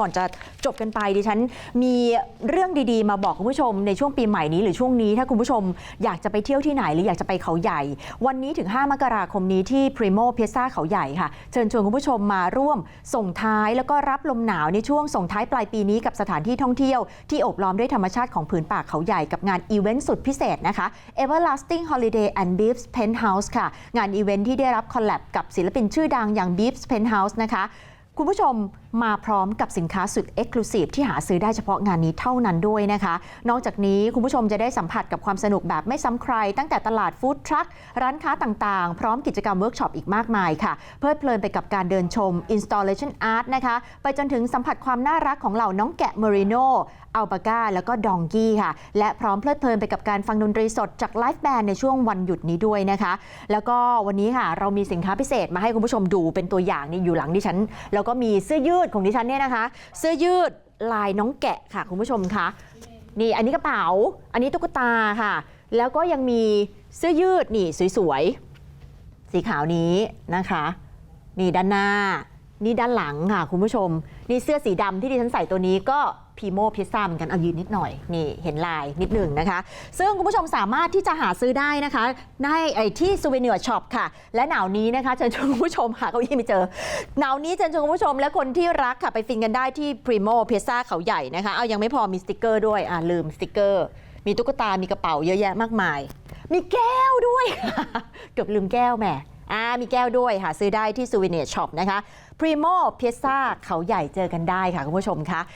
ก่อนจะจบกันไปดิฉันมีเรื่องดีๆ มาบอกคุณผู้ชมในช่วงปีใหม่นี้หรือช่วงนี้ถ้าคุณผู้ชมอยากจะไปเที่ยวที่ไหนหรืออยากจะไปเขาใหญ่ วันนี้ถึง 5 มกราคมนี้ที่ Primo p i e z a เขาใหญ่ค่ะ เชิญชวนคุณผู้ชมมาร่วมส่งท้ายแล้วก็รับลมหนาวในช่วงส่งท้ายปลายปีนี้กับสถานที่ท่องเที่ยวที่อบล้อมด้วยธรรมชาติของผืนป่าเขาใหญ่กับงานอีเวนต์สุดพิเศษนะคะ Everlasting Holiday and Beefs Penthouse ค่ะ งานอีเวนต์ที่ได้รับคอลแลบกับศิลปินชื่อดังอย่าง Beefs Penthouse นะคะ คุณผู้ชมมาพร้อมกับสินค้าสุด Exclusive ที่หาซื้อได้เฉพาะงานนี้เท่านั้นด้วยนะคะ นอกจากนี้คุณผู้ชมจะได้สัมผัสกับความสนุกแบบไม่ซ้ำใคร ตั้งแต่ตลาดฟู้ดทรัคร้านค้าต่างๆ พร้อมกิจกรรมเวิร์กช็อปอีกมากมายค่ะ เพลิดเพลินไปกับการเดินชม Installation Art นะคะ ไปจนถึงสัมผัสความน่ารักของเหล่าน้องแกะเมริโนอัลปาก้าแล้วก็ดองกี้ค่ะ และพร้อมเพลิดเพลินไปกับการฟังดนตรีสดจากไลฟ์แบนด์ในช่วงวันหยุดนี้ด้วยนะคะ แล้วก็วันนี้ค่ะเรามีสินค้าพิเศษมาให้คุณผู้ชมดูเป็นตัวอย่างนี่อยู่หลังดิฉันแล้วก็มีเสื้อยืดของดิฉันเนี่ยนะคะ เสื้อยืดลายน้องแกะค่ะคุณผู้ชมคะนี่อันนี้กระเป๋า อันนี้ตุ๊กตาค่ะ แล้วก็ยังมีเสื้อยืดนี่สวยๆสีขาวนี้นะคะ นี่ด้านหน้า นี่ด้านหลังค่ะ คุณผู้ชม นี่เสื้อสีดำที่ดิฉันใส่ตัวนี้ก็พีโมพิซซ่าเหมือนกันเอายืนนิดหน่อย นี่เห็นลายนิดหนึ่งนะคะ ซึ่งคุณผู้ชมสามารถที่จะหาซื้อได้นะคะ ได้ไอ้ที่ซูเวเนียร์ช็อปค่ะ และหนาวนี้นะคะเชิญชวนคุณผู้ชมหาเก้าอี้ไม่เจอ หนาวนี้เชิญชวนคุณผู้ชมและคนที่รักค่ะ ไปฟินกันได้ที่พรีโมพิซซ่าเขาใหญ่นะคะ เอายังไม่พอมีสติกเกอร์ด้วยอ่าลืมสติกเกอร์ มีตุ๊กตา มีกระเป๋าเยอะแยะมากมาย มีแก้วด้วย เกือบลืมแก้วแหม อ่ามีแก้วด้วยหาซื้อได้ที่ซูเวเนียช็อปนะคะพรีโมเพียซ่าเขาใหญ่เจอกันได้ค่ะคุณผู้ชมคะ